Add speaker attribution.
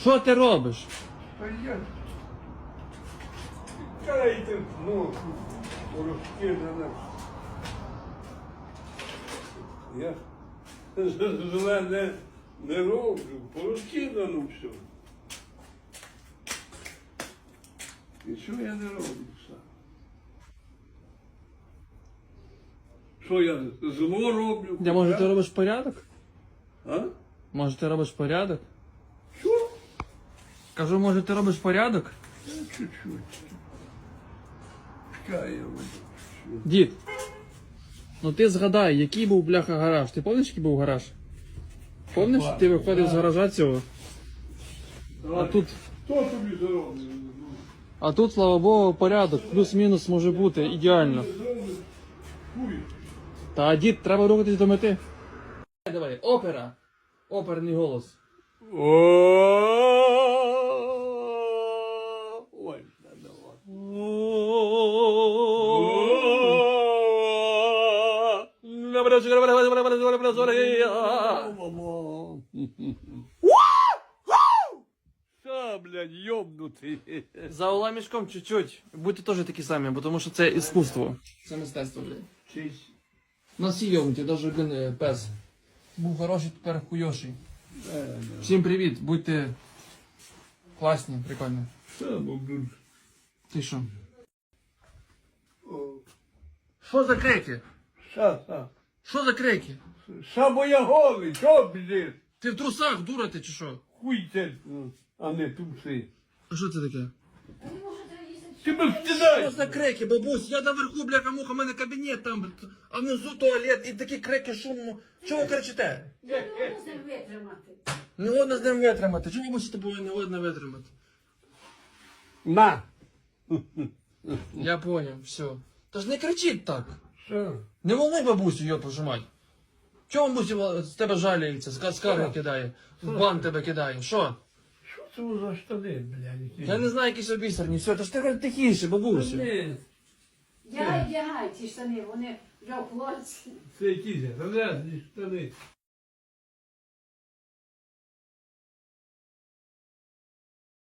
Speaker 1: Що ти робиш?
Speaker 2: Я... Зле не, не роблю, порозкидано все. І що я не роблю сам? Що я зло роблю?
Speaker 1: Я може ти робиш порядок?
Speaker 2: А?
Speaker 1: Може ти робиш порядок? Кажу, може ти робиш порядок?
Speaker 2: Чуть-чуть. Чекай.
Speaker 1: Дід. Ну ти згадай, який був бляха гараж. Ти пам'ятаєш, який був гараж? Пам'ятаєш, ти виходив з гаража цього? А тут,
Speaker 2: Хто тобі заробив?
Speaker 1: а тут, слава Богу, порядок, плюс-мінус може бути, ідеально.
Speaker 2: Хуй.
Speaker 1: Та дід, треба рухатись до мети. Давай, опера. Оперний голос.
Speaker 2: Ой, Та, блядь, йобнутий.
Speaker 1: За уламішком чуть-чуть. Будьте теж такі самі, бо тому що це іскусство. Це мистецтво, блядь.
Speaker 2: Чись.
Speaker 1: На всі навіть один е, пес. Був хороший, тепер хуйоший. Всім привіт, будьте класні, прикольні.
Speaker 2: Та, бабусь.
Speaker 1: Ти що? Що за крики?
Speaker 2: Ша, ша.
Speaker 1: Що за крики?
Speaker 2: Сам я голий, що блядь?
Speaker 1: Ти в трусах, дура ти чи що?
Speaker 2: Хуй це, а не туси.
Speaker 1: А що це таке?
Speaker 2: Ти би
Speaker 1: Що за крики, бабусь? Я наверху, бляха муха, у мене кабінет там, а внизу туалет і такі крики шумно. Чого ви кричите?
Speaker 3: Я не можу витримати.
Speaker 1: Не годно з ним витримати. Чому бабусі тобою не годно витримати?
Speaker 2: На!
Speaker 1: Я поняв, все. Та ж не кричіть так.
Speaker 2: Що?
Speaker 1: Не волнуй бабусю, його пожимать. Чого бабусі з тебе жаліється, з скарги кидає, в бан тебе кидає? Що?
Speaker 2: Що це за штани, блядь? які?
Speaker 1: Я не знаю, якісь обісерні, все, то ж ти хоч тихіше, бабусю.
Speaker 2: Ні,
Speaker 3: Я одягаю ці штани, вони вже в хлопці.
Speaker 2: це якісь залезні штани.